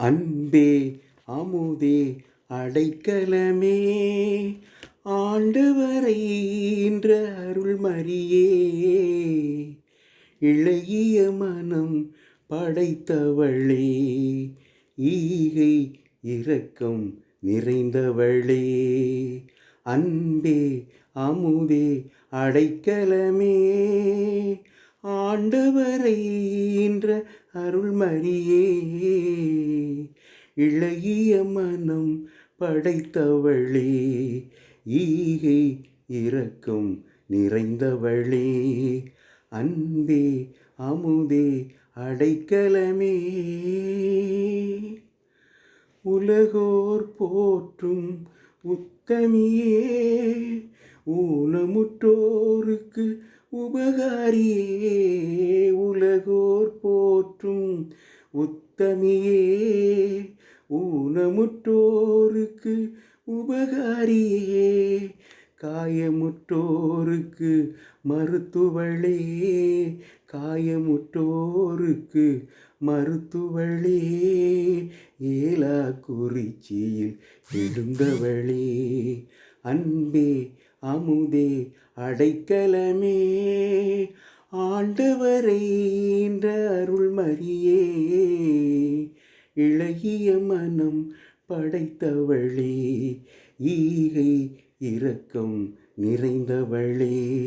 அன்பே அமுதே அடைக்கலமே. ஆண்டவரை இன்ற அருள்மரியே. இளைய மனம் படைத்தவளே ஈகை இரக்கம் நிறைந்தவளே. அன்பே அமுதே அடைக்கலமே. ஆண்டவரை இன்ற அருள்மரியே. இளைய மனம் படைத்தவளே ஈகை இரக்கம் நிறைந்தவளே அன்பே அமுதே அடைக்கலமே. உலகோர் போற்றும் உத்தமியே ஊனமுற்றோருக்கு உபகாரியே உலகோர் போற்றும் உத்தமியே. ஊனமுற்றோருக்கு உபகாரியே. காயமுற்றோருக்கு மருத்துவளே. காயமுற்றோருக்கு மருத்துவளே. ஏலா குறிச்சியில் எழுந்தவளே அன்பே அமுதே அடைக்கலமே. ஆண்டவரை என்ற அருள்மரியே. இளகிய மனம் படைத்தவளே ஈகை இரக்கம் நிறைந்தவளே.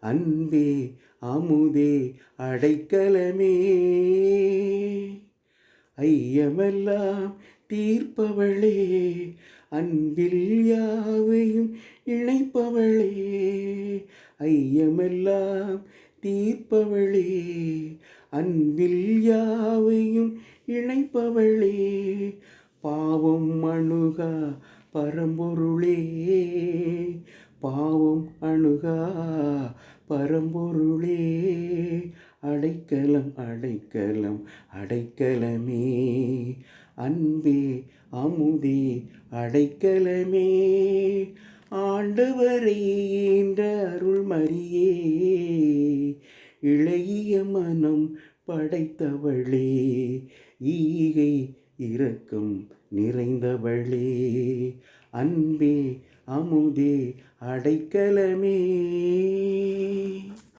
அன்பே அமுதே அடைக்கலமே. ஐயமெல்லாம் தீர்ப்பவளே அன்பில் யாவையும் இணைப்பவளே. ஐயமெல்லாம் தீர்ப்பவளே. அன்பில் யாவையும் இணைப்பவளே. பாவம் அணுகா பரம்பொருளே. பாவம் அணுகா பரம்பொருளே. அடைக்கலம் அடைக்கலம் அடைக்கலமே. அன்பே அமுதே அடைக்கலமே. ஆண்டவரை என்ற அருள்மரியே. இளைய மனம் படைத்தவளே ஈகை இரக்கம் நிறைந்தவளே. அன்பே அமுதே அடைக்கலமே.